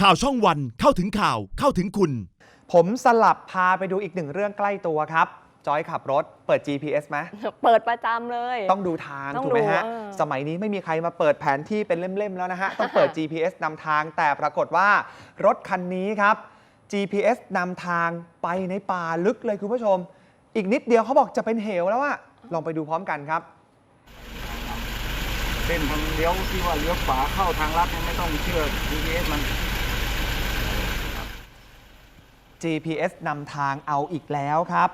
ข่าวช่องวันเข้าถึงข่าวเข้าถึงคุณ ผมสลับพาไปดูอีกหนึ่งเรื่องใกล้ตัวครับ จอยขับรถเปิด GPS ไหม เปิดประจำเลย ต้องดูทางต้องถูกไหมฮะดูเออสมัยนี้ไม่มีใครมาเปิดแผนที่เป็นเล่ม ๆ แล้วนะฮะ ต้องเปิด GPS นำทางแต่ปรากฏว่ารถคันนี้ครับ GPS นำทางไปในป่าลึกเลยคุณผู้ชม อีกนิดเดียวเขาบอกจะเป็นเหวแล้วอะลองไปดูพร้อมกันครับ เส้นทางเลี้ยวที่ว่าเลี้ยวขวาเข้าทางลัดเนี่ยไม่ต้องเชื่อ GPS มัน GPS นำทางเอาอีกแล้วครับ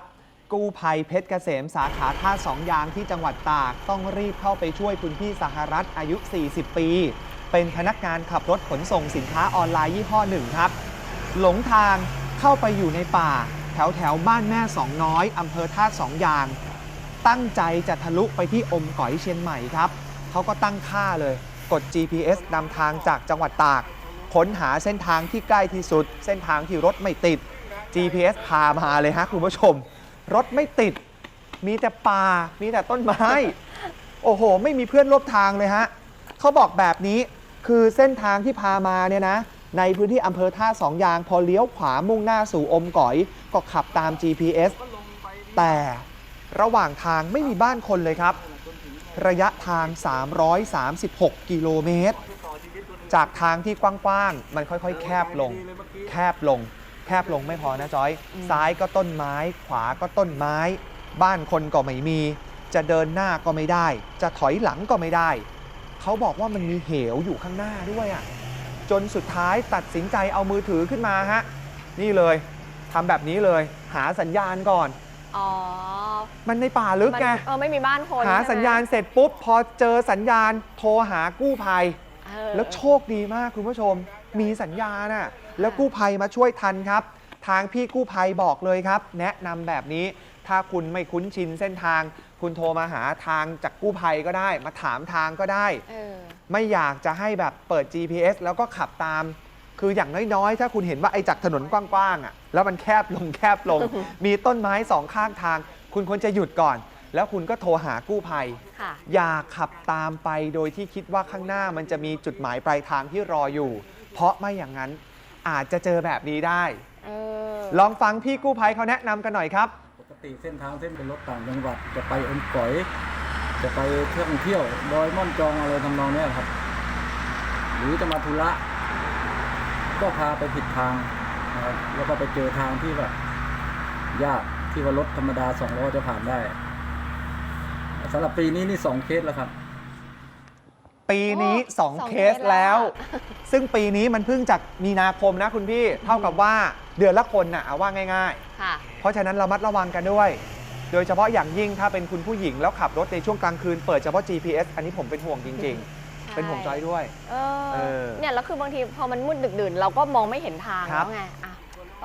กู้ภัยเพชรเกษมสาขาท่าสองยางที่จังหวัดตาก ต้องรีบเข้าไปช่วยคุณพี่สหรัฐอายุ 40 ปี เป็นพนักงานขับรถขนส่งสินค้าออนไลน์ยี่ห้อหนึ่งครับ หลงทางเข้าไปอยู่ในป่า แถวแถวบ้านแม่สองน้อยอำเภอท่าสองยาง ตั้งใจจะทะลุไปที่อมก๋อยเชียงใหม่ครับเขาก็ตั้งค่าเลย กด GPS นำทางจากจังหวัดตากค้นหาเส้นทางที่ใกล้ที่สุด เส้นทางที่รถไม่ติด GPS พามาเลยฮะคุณผู้ชม รถไม่ติด มีแต่ป่า มีแต่ต้นไม้ โอ้โห ไม่มีเพื่อนร่วมทางเลยฮะเขาบอกแบบนี้คือเส้นทางที่พามาเนี่ยนะ ในพื้นที่อำเภอท่าสองยาง พอเลี้ยวขวามุ่งหน้าสู่อมก๋อย ก็ขับตาม GPS แต่ระหว่างทางไม่มีบ้านคนเลยครับ ระยะทาง 336 กิโลเมตร จากทางที่กว้างๆ มันค่อยๆ แคบลง แคบลง แคบลงไม่พอนะจอย ซ้ายก็ต้นไม้ ขวาก็ต้นไม้ บ้านคนก็ไม่มี จะเดินหน้าก็ไม่ได้ จะถอยหลังก็ไม่ได้ เขาบอกว่ามันมีเหวอยู่ข้างหน้าด้วยอะ่ะจนสุดท้ายตัดสินใจเอามือถือขึ้นมาฮะ นี่เลยทำแบบนี้เลย หาสัญญาณก่อนอ๋อมันในป่าลึกไงมันเออไม่มีบ้านคนหาใช่ไมสัญญาณเสร็จปุ๊บ พอเจอสัญญาณโทรหากู้ภัยเออแล้วโชคดีมากคุณผู้ชม มีสัญญาณน่ะ แล้วกู้ภัยมาช่วยทันครับ ทางพี่กู้ภัยบอกเลยครับ แนะนำแบบนี้ ถ้าคุณไม่คุ้นชินเส้นทาง คุณโทรมาหาทางจากกู้ภัยก็ได้ มาถามทางก็ได้ เออ ไม่อยากจะให้แบบเปิด GPS แล้วก็ขับตาม คืออย่างน้อยๆ ถ้าคุณเห็นว่าไอ้จากถนนกว้างๆอะ แล้วมันแคบลงแคบลง มีต้นไม้สองข้างทาง คุณควรจะหยุดก่อน แล้วคุณก็โทรหากู้ภัย ค่ะ อย่าขับตามไปโดยที่คิดว่าข้างหน้ามันจะมีจุดหมายปลายทางที่รออยู่ เพราะไม่อย่างนั้น อาจจะเจอแบบนี้ได้ เออ ลองฟังพี่กู้ภัยเขาแนะนำกันหน่อยครับ ปกติเส้นทางเส้นเป็นรถต่างจังหวัดจะไปอมก๋อย จะไปเที่ยวเที่ยวดอยม่อนจองอะไรทำนองเนี้ยครับ หรือจะมาธุระก็พาไปผิดทางนะครับแล้วก็ไปเจอทางที่แบบยากที่ว่ารถธรรมดาสองล้อจะผ่านได้สำหรับปีนี้นี่สองเคสแล้วครับ ปีนี้โอ้สอง2เคเคสสแล้แล้ววซึ่งปีนี้มันเพิ่งจากมีนาคมนะคุณพี่ เท่ากับว่าเดือนละคนน่ะเอาว่าง่ายๆค่ะเพราะฉะนั้นระมัดระวังกันด้วย โดยเฉพาะอย่างยิ่งถ้าเป็นคุณผู้หญิงแล้วขับรถในช่วงกลางคืนเปิดเฉพาะ GPS อันนี้ผมเป็นห่วงจริง ๆ เป็นห่วงจอยด้วย เอเอออเนี่ยแล้วคือบางทีพอมันมืดดึกดื่นเราก็มองไม่เห็นทางครัแล้บวไงอะ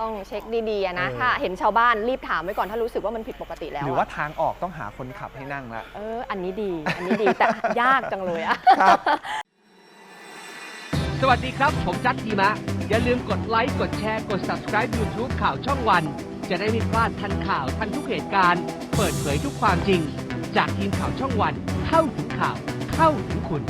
ต้องเช็คดีๆอะนะ เออ ถ้าเห็นชาวบ้านรีบถามไว้ก่อนถ้ารู้สึกว่ามันผิดปกติแล้วหรือว่าอะทางออกต้องหาคนขับให้นั่งละ เออ อันนี้ดี อันนี้ดี แต่ยากจังเลยอะ ครับ สวัสดีครับ ผมจัดทีมะ อย่าลืมกดไลค์ กดแชร์ กด subscribe YouTube ข่าวช่องวัน จะได้ไม่พลาดทันข่าวทันทุกเหตุการณ์ เปิดเผยทุกความจริง จากทีมข่าวช่องวัน เข้าถึงข่าว เข้าถึงคุณ